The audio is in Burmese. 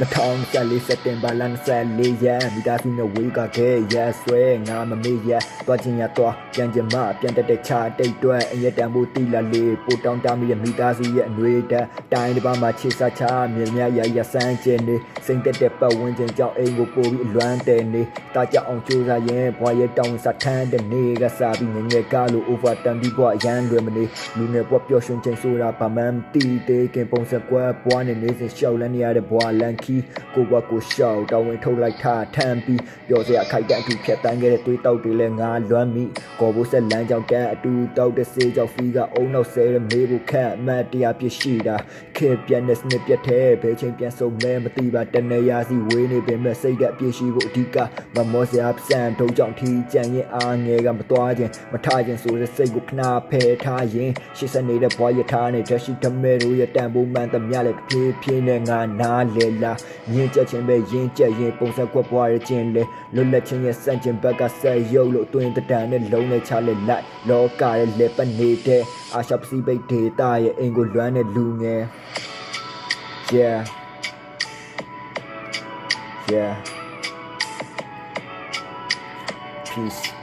2024စက်တင်ဘာလ24ရက်မိသားစုနဲ့ဝေးကခဲ့ရက်ဆွဲငါမမေ့ရက်တွားချင်းရတွားပြန်ချင်မှပြန်တက်တဲ့ချတိတ်တွဲအရက်တန်ဖို့တီလာလေးပိုတောင်းတမိရဲ့မိသားစုရဲ့အနှွေးတက်တိုင်းတစ်ပါးမှာချစ်စားချမြေမြရရဆန်းကျင်နေစိတ်တက်တဲ့ပတ်ဝန်းကျင်ကြောင့်အိမ်ကိုပို့ပြီးအလွမ်းတယ်နေတာကြအောင်ကြိုးစားရင်ဘွာရဲ့တောင်းစားထမ်းတဲ့နေကစားပြီးငငယ်ကားလို့ over တန်ပြီးဘွာရန်လွယ်မနေလူငယ်ဘွာပျော်ရွှင်ချိန်ဆိုတာဘာမှမတီးသေးခင်ပုံစံကွဲဘွာနေနေစဉ်ရှောက်လန်းနေရတဲ့ဘွာလန်ခီကိုဘွာကိုရှောက်တောင်းဝင်ထုတ်လိုက်တာထမ်းပြီးပျော်စရာခိုက်တဲ့အတူဖြတ်တန်းခဲ့တဲ့သွေးတောက်တွေလည်းငါလွမ်းမိကော်ဘိုးဆက်လမ်းကြောင်းတန်းအတူတောက်တဲ့စေးကြောင့်ဖီးကအုံနောက်ဆဲတဲ့မေးဖို့ခန့်အမှတ်တရားပြရှိတာခေပြက်နဲ့စနစ်ပြတ်တဲ့ဘယ်ချိန်ပြန်ဆုံးလဲမသိပါတနေရာစီဝေးနေပင်မဲ့စိတ်သက်ပြည့်ရှိဖို့အဓိကမမောစရာစံထုံးကြောင့်ထီကြံရင်အားငယ်ကမသွားခြင်းမထခြင်းဆိုတဲ့စိတ်ကိုခဏဖယ်ထားရင်ရှစ်စနေတဲ့ဘွားရထားနဲ့တက်ရှိတမဲတို့ရဲ့တန်ဖိုးမှန်သမျှလည်းတစ်ဖြည်းဖြည်းနဲ့ငါနားလေလာမြင့်ချက်ချင်းပဲရင်းချက်ရင်ပုံစံကွက်ဘွားရခြင်းလေလွတ်လပ်ခြင်းရဲ့စန့်ကျင်ဘက်ကဆက်ရုပ်လို့အတွင်တတန်နဲ့လုံးနဲ့ချလက်လိုက်လောကရဲ့လက်ပနေတဲ့အာရှပစိဖိတ်ဒေတာရဲ့အင်ကိုလွမ်းတဲ့လူငယ် Yeah Yeah Peace